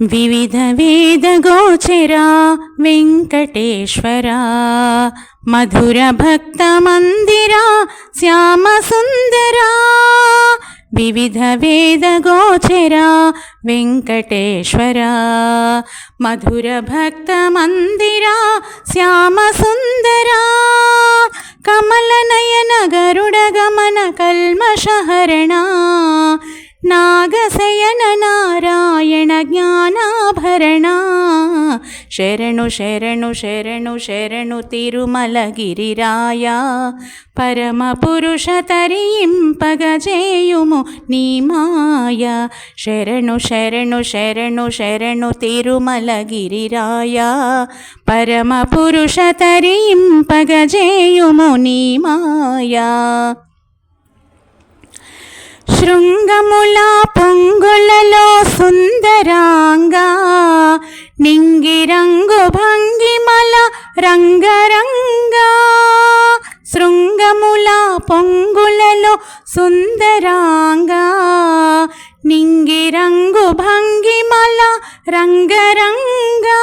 विविधवेदगोचरा वेङ्कटेश्वरा मधुरभक्तमन्दिरा श्यामसुन्दरा विविधवेदगोचरा वेङ्कटेश्वरा मधुरभक्तमन्दिरा श्यामसुन्दरा सुन्दरा कमलनयन गरुडगमनकल्मषहरणा नागशयन नारायण ज्ञान భక్త మందిరా శ్యామ సుందరా కమల నయన గరుడ గమన కల్మషహరణ నాగశయన నారాయణ జ్ఞానాభరణ శరణు శరణు శరణు శరణు తిరుమలగిరిరాయ. పరమ పురుష తరింపగజేయుము నీ మాయ. సుందరంగా శృంగముల పొంగులలో సుందరాంగా నింగిరంగు భంగిమల రంగరంగా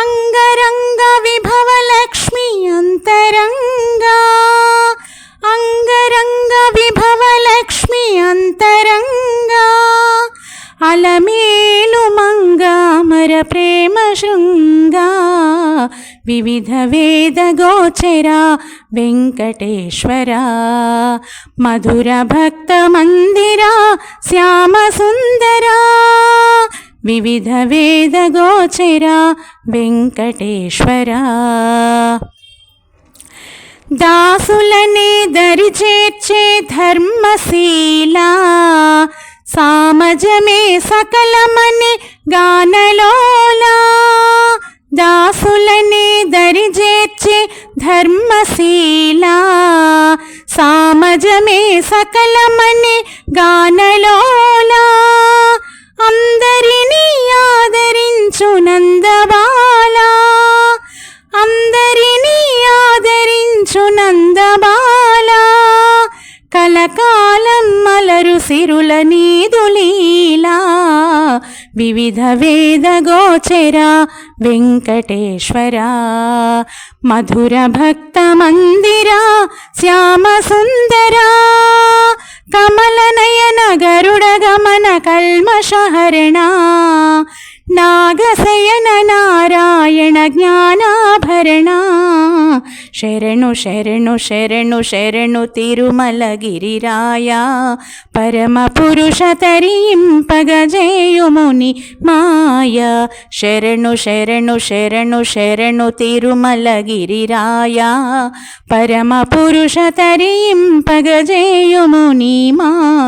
అంగరంగ విభవ లక్ష్మి అంతరంగా అంగరంగ విభవ లక్ష్మి అంతరంగా అలమేలు మంగామర ప్రేమ శృంగ వివిధ వేద గోచరా వెంకటేశ్వర మధుర భక్త మందిరా శ్యామ సుందరా వివిధ వేద గోచరా వెంకటేశ్వర. దాసులనే దరి చేర్చే ధర్మశీలా సామజమే సకలమని గానలో ధర్మశీలా సామజమే సకలమని గానలోలా. అందరినీ ఆదరించు నందబాలా. అందరినీ ఆదరించు నందబాలా. కలకాలం మలరు సిరుల నీదులీలా వివిధ వేద గోచరా వెంకటేశ్వరా. మధుర భక్త మందిరా శ్యామ సుందరా. కమలనయన గరుడ గమన కల్మషహరణ నాగశయన నారాయణ జ్ఞానాభరణ. శరణు శరణు శరణు శరణు తిరుమలగిరిరాయ. పరమ పురుష తరింపగజేయుముని మాయ. శరణు శరణు శరణు శరణు తిరుమలగిరిరాయ. పరమ పురుష తరింపగజేయుముని మాయ.